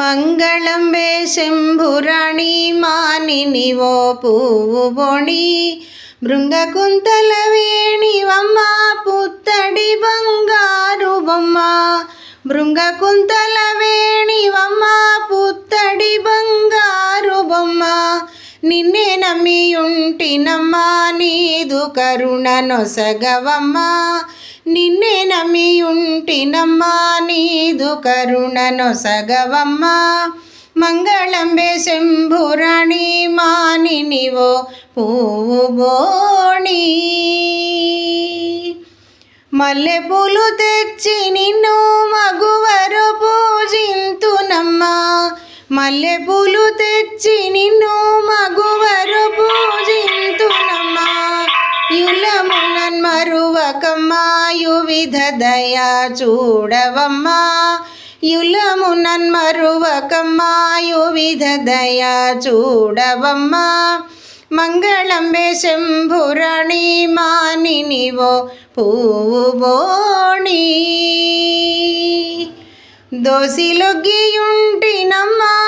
మంగళం వే శంభురాణి మానిని ఓ పువ్వు బొణి భృంగకుంతల వేణివమ్మ పుత్తడి బంగారు బొమ్మ. భృంగకుంతల వేణివమ్మ పుత్తడి బంగారు నిన్నే నమ్మి ఉంటినమ్మా నీదు కరుణ నొసగవమ్మా. నిన్నే నమ్మి ఉంటినమ్మా నీదు కరుణ నొసగవమ్మా. మంగళంబే శంభురాణి మాని నివో పువ్వు బోణి మల్లెపూలు తెచ్చి నిన్ను మగువరు పూజింతునమ్మా. మల్లెపూలు తెచ్చి నిన్ను మగువరు పూజింతునమ్మా. యులమునన్ మరువకమ్మా. యువిధ దయా చూడవమ్మా. యులమునన్ మరువకమ్మా. యువిధ దయా చూడవమ్మా. మంగళంబే శంభురాణి మానినివో పువ్వు బోణి దోసిలొగ్గియుంటినమ్మా.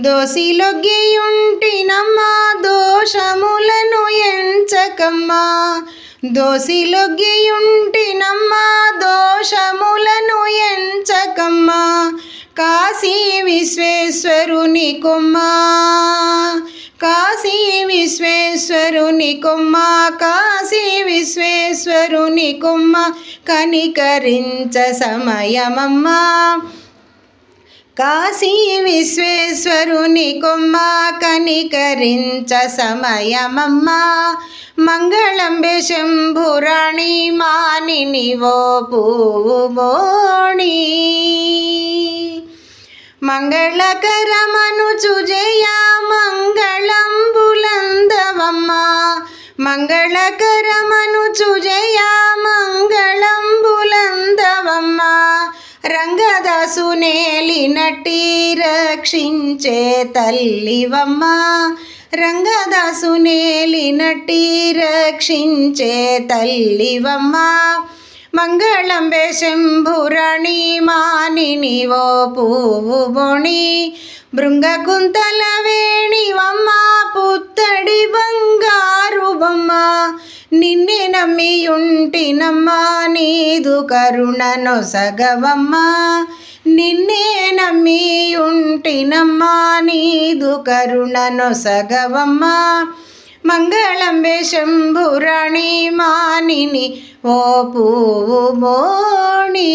దోసిలొగ్గియుంటినమ్మా దోషములను ఎంచకమ్మా. దోసిలొగ్గియుంటినమ్మా దోషములను ఎంచకమ్మా. కాశీ విశ్వేశ్వరుని కొమ్మ. కాశీ విశ్వేశ్వరుని కొమ్మ కాశీ విశ్వేశ్వరుని కొమ్మ. కనికరించ సమయమమ్మా. కాశీ విశ్వేశ్వరుని కొమ్మ కనికరించ సమయమమ్మా. మంగళంబే శంభురాణి మానిని ఓ బోణి మంగళకరమను చుజయ మంగళంబులందవమ్మా. మంగళకరమను చుజయ రంగదాసు నేలినట్టి రక్షించే తల్లివమ్మ. రంగదాసు నేలినట్టి రక్షించే తల్లివమ్మా. మంగళంబే మానిని ఓ పువ్వు బొణి భృంగకుంతల వేణివమ్మ పుత్తడి బంగారు బొమ్మ నిన్నే నమ్మి ఉంటినమ్మా నీదు కరుణను నొసగవమ్మా నిన్నే నమ్మి ఉంటినమ్మా నీదు కరుణను నొసగవమ్మా మంగళంబే శంభురాణి మానిని ఓ పువ్వు బోణి